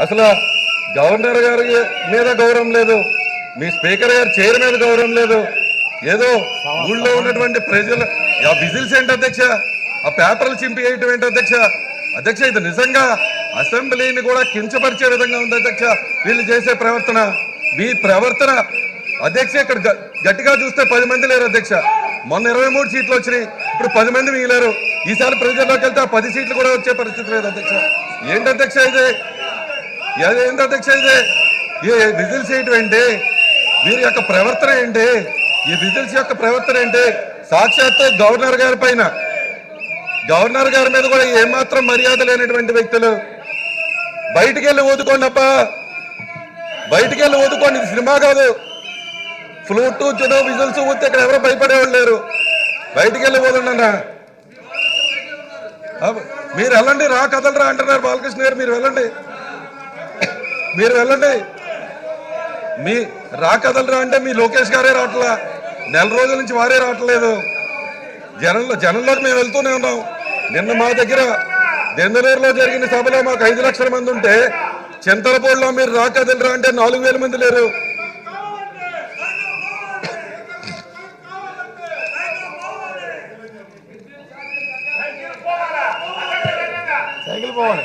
అసలు గవర్నర్ గారి మీద గౌరవం లేదు. మీ స్పీకర్ గారి చైర్ మీద గౌరవం లేదు. ఏదో ఊళ్ళో ఉన్నటువంటి ప్రజలు ఆ విజిల్స్ ఏంటి అధ్యక్ష? ఆ పేపర్లు చింపి వేయటం ఏంటి అధ్యక్ష? అధ్యక్ష ఇది నిజంగా అసెంబ్లీని కూడా కించపరిచే విధంగా ఉంది అధ్యక్ష. వీళ్ళు చేసే ప్రవర్తన మీ ప్రవర్తన. అధ్యక్ష ఇక్కడ గ- గట్టిగా చూస్తే పది మంది లేరు అధ్యక్ష. మొన్న ఇరవై మూడు సీట్లు వచ్చినాయి. ఇప్పుడు పది మంది మిగిలారు. ఈసారి ప్రజల్లోకి వెళ్తే ఆ పది సీట్లు కూడా వచ్చే పరిస్థితి లేదు అధ్యక్ష. ఏంటి అధ్యక్ష ఇది? ఏంటి అధ్యక్ష ఇది? ఈ విజిల్స్ ఏంటి ఏంటి? వీరి యొక్క ప్రవర్తన ఏంటి? ఈ విజిల్స్ యొక్క ప్రవర్తన ఏంటి? సాక్షాత్తు గవర్నర్ గారి పైన. గవర్నర్ గారి మీద కూడా ఏమాత్రం మర్యాద లేనటువంటి వ్యక్తులు. బయటికి వెళ్ళి ఊదుకోండి అప్ప. బయటికి వెళ్ళి ఊదుకోండి. ఇది సినిమా కాదు. ఫ్లూట్ చెడు విజిల్స్ ఊతే ఇక్కడ ఎవరో భయపడేవాళ్ళు లేరు. బయటికి వెళ్ళి పోతుండన్నా మీరు వెళ్ళండి రా కదలరా అంటున్నారు బాలకృష్ణ గారు. మీరు వెళ్ళండి. మీరు వెళ్ళండి. మీ రాకదలరా అంటే మీ లోకేష్ గారే రావట్లా. నెల రోజుల నుంచి వారే రావట్లేదు. జనంలో జనంలోకి మేము వెళ్తూనే ఉన్నాం. నిన్న మా దగ్గర దెందలూరులో జరిగిన సభలో మాకు ఐదు లక్షల మంది ఉంటే చింతలపూడిలో మీరు రాకదలరా అంటే నాలుగు వేల మంది లేరు. సైకిల్ పోవాలి.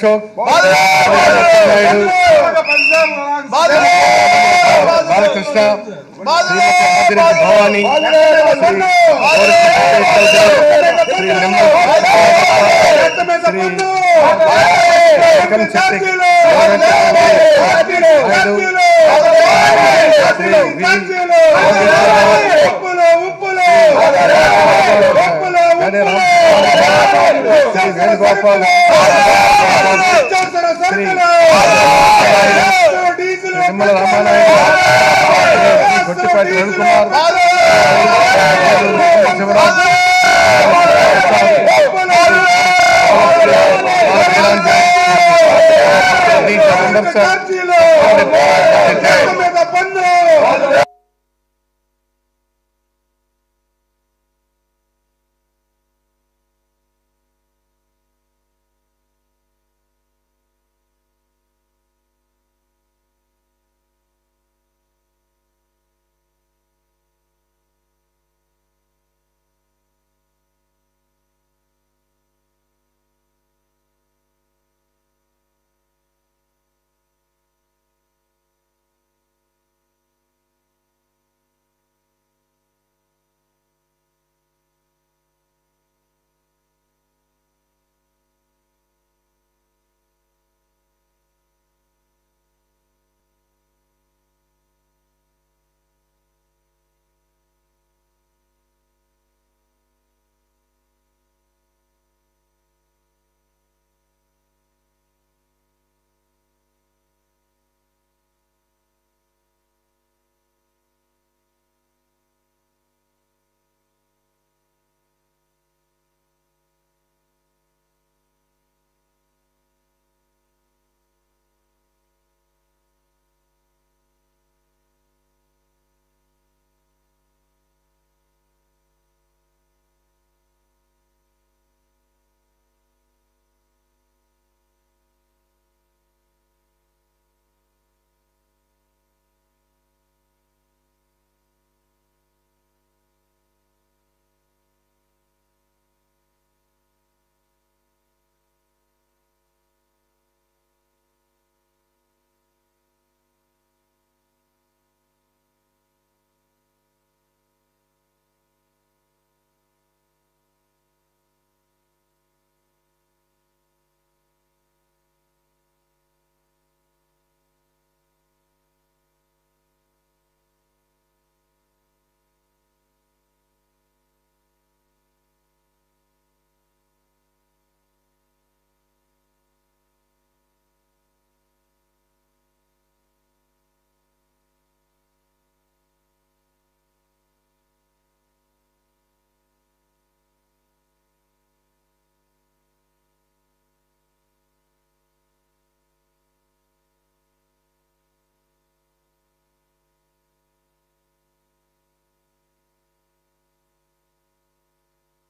Ashok Naidu Balakrishna! Bhavani Sri RN Gopal Sri Nirmala Ramanayakam Kottipatti Ravikumar Shivraj